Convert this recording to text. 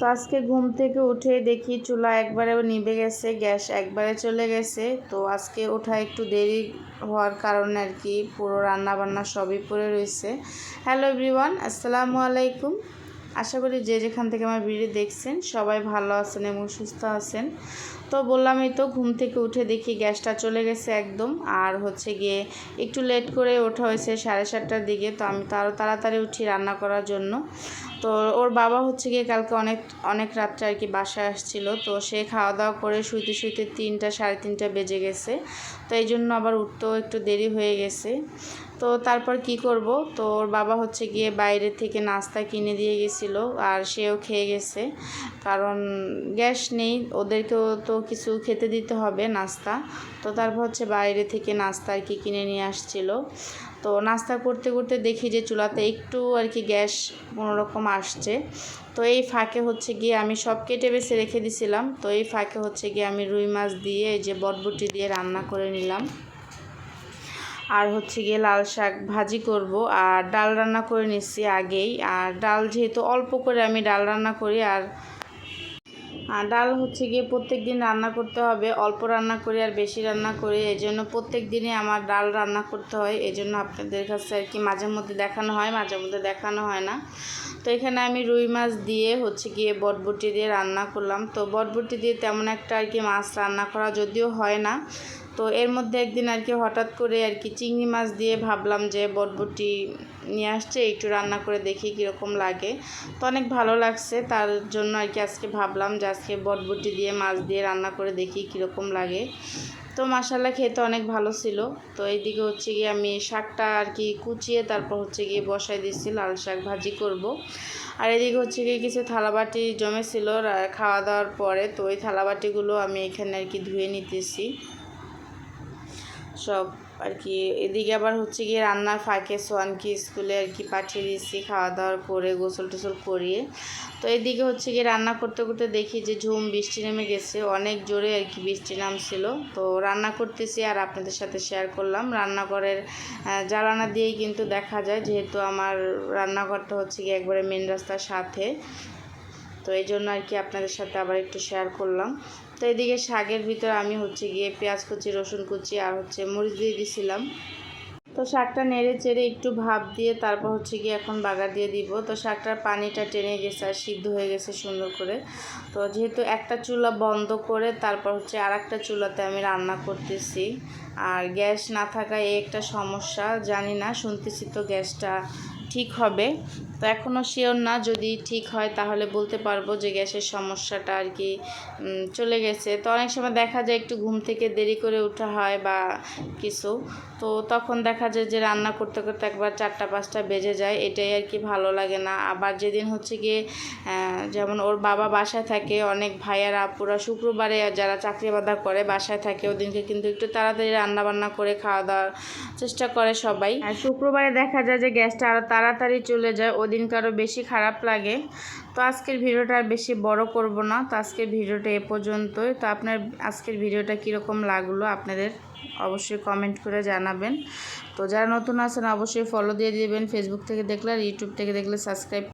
তো আজকে ঘুম থেকে উঠে দেখি চুলা একবারে নিভে গেছে, গ্যাস একবারে চলে গেছে। তো আজকে ওঠা একটু দেরি হওয়ার কারণে আর কি পুরো রান্না বান্না সবই পড়ে রয়েছে। হ্যালো এভরিওয়ান, আসসালামু আলাইকুম। আশা করি যে যেখান থেকে আমার ভিডিও দেখছেন সবাই ভালো আছেন এবং সুস্থ আছেন। তো বললাম এই তো, ঘুম থেকে উঠে দেখি গ্যাসটা চলে গেছে একদম। আর হচ্ছে গিয়ে একটু লেট করে ওঠা হয়েছে সাড়ে সাতটার দিকে, তো আমি তো আরও তাড়াতাড়ি উঠি রান্না করার জন্য। তো ওর বাবা হচ্ছে গিয়ে কালকে অনেক অনেক রাত্রে আর কি বাসায় আসছিল। তো সে খাওয়া দাওয়া করে শুইতে শুইতে তিনটা, সাড়ে তিনটা বেজে গেছে। তো এই জন্য আবার উঠতেও একটু দেরি হয়ে গেছে। তো তারপর কি করব? তো ওর বাবা হচ্ছে গিয়ে বাইরে থেকে নাস্তা কিনে দিয়ে গেছিল আর সেও খেয়ে গেছে। কারণ গ্যাস নেই, ওদেরকেও তো কিছু খেতে দিতে হবে নাস্তা। তো তারপর হচ্ছে বাইরে থেকে নাস্তা আর কি কিনে নিয়ে আসছিল। তো নাস্তা করতে করতে দেখি যে চুলাতে একটু আর কি গ্যাস কোনোরকম আসছে। তো এই ফাঁকে হচ্ছে গিয়ে আমি সব কেটে বেছে রেখে দিছিলাম। তো এই ফাঁকে হচ্ছে গিয়ে আমি রুই মাছ দিয়ে এই যে বটবটি দিয়ে রান্না করে নিলাম। আর হচ্ছে গিয়ে লাল শাক ভাজি করব। আর ডাল রান্না করে নিচ্ছি আগেই। আর ডাল যেহেতু অল্প করে আমি ডাল রান্না করি আর আর ডাল হচ্ছে গিয়ে প্রত্যেক দিন রান্না করতে হবে। অল্প রান্না করি আর বেশি রান্না করি। এই জন্য প্রত্যেক দিনে আমার ডাল রান্না করতে হয়। এই জন্য আপনাদের কাছে আর কি মাঝে মধ্যে দেখানো হয়, মাঝে মধ্যে দেখানো হয় না। তো এখানে আমি রুই মাছ দিয়ে হচ্ছে গিয়ে বটবটি দিয়ে রান্না করলাম। তো বটবটি দিয়ে তেমন একটা আর কি মাছ রান্না করা যদিও হয় না তো এর মধ্যে একদিন আর কি হঠাৎ করে আর কি চিংড়ি মাছ দিয়ে ভাবলাম যে বটবটি নিয়ে আসছে, একটু রান্না করে দেখি কীরকম লাগে। তো অনেক ভালো লাগছে, তার জন্য আর কি আজকে ভাবলাম যে আজকে বটবটি দিয়ে মাছ দিয়ে রান্না করে দেখি কীরকম লাগে। তো মশালা খেতে অনেক ভালো ছিল। তো এইদিকে হচ্ছে গিয়ে আমি শাকটা আর কি কুচিয়ে তারপর হচ্ছে গিয়ে বসাই দিচ্ছি লাল শাক ভাজি করব। আর এদিকে হচ্ছে গিয়ে কিছু থালাবাটি জমেছিল খাওয়া দাওয়ার পরে তো ওই থালাবাটিগুলো আমি এখানে আর কি ধুয়ে নিতেছি। সব আর কি। এদিকে আবার হচ্ছে গিয়ে রান্নার ফাঁকে সোয়ানকে স্কুলে আর কি পাঠিয়ে দিচ্ছি খাওয়া দাওয়ার করে গোসল টোসল করিয়ে। তো এদিকে হচ্ছে গিয়ে রান্না করতে করতে দেখি যে ঝুম বৃষ্টি নেমে গেছে, অনেক জোরে আর কি বৃষ্টি নামছিল। তো রান্না করতেছি আর আপনাদের সাথে শেয়ার করলাম। রান্নাঘরের জ্বালানা দিয়েই কিন্তু দেখা যায়, যেহেতু আমার রান্নাঘরটা হচ্ছে গিয়ে একবারে মেন রাস্তার সাথে। তো এই জন্য আর কি আপনাদের সাথে আবার একটু শেয়ার করলাম। তো এদিকে শাকের ভিতরে আমি হচ্ছে গিয়ে পেঁয়াজ কুচি, রসুন কুচি আর হচ্ছে মরিচ দিয়ে দিছিলাম। তো শাকটা নেড়ে চেড়ে একটু ভাপ দিয়ে তারপর হচ্ছে গিয়ে এখন বাগার দিয়ে দিব। তো শাকটার পানিটা টেনে গেছে আর সিদ্ধ হয়ে গেছে সুন্দর করে। তো যেহেতু একটা চুলা বন্ধ করে তারপর হচ্ছে আর একটা চুলাতে আমি রান্না করতেছি। আর গ্যাস না থাকায় একটা সমস্যা, জানি না, শুনতেছি তো গ্যাসটা ঠিক হবে। তো এখনও শিওর না, যদি ঠিক হয় তাহলে বলতে পারব যে গ্যাসের সমস্যাটা আর কি চলে গেছে। তো অনেক সময় দেখা যায় একটু ঘুম থেকে দেরি করে ওঠা হয় বা কিছু। তো তখন দেখা যায় যে রান্না করতে করতে একবার চারটা, পাঁচটা বেজে যায়, এটাই আর কি ভালো লাগে না। আবার যেদিন হচ্ছে গিয়ে যেমন ওর বাবা বাসায় থাকে, অনেক ভাইয়ারা, আপুরা শুক্রবারে যারা চাকরি বাদা করে বাসায় থাকে, ওদিনকে কিন্তু একটু তাড়াতাড়ি রান্না বান্না করে খাওয়া দাওয়ার চেষ্টা করে সবাই। আর শুক্রবারে দেখা যায় যে গ্যাসটা আরও তাড়াতাড়ি চলে যায়, ওদিনকে আরও বেশি খারাপ লাগে। তো আজকের ভিডিওটা আর বেশি বড় করব না। তো আজকের ভিডিওটা এ পর্যন্তই। তো আপনার আজকের ভিডিওটা কীরকম লাগল আপনাদের অবশ্যই কমেন্ট করে জানাবেন। তো যারা নতুন আছেন অবশ্যই ফলো দিয়ে দেবেন। ফেসবুক থেকে দেখলে আর ইউটিউব থেকে দেখলে সাবস্ক্রাইব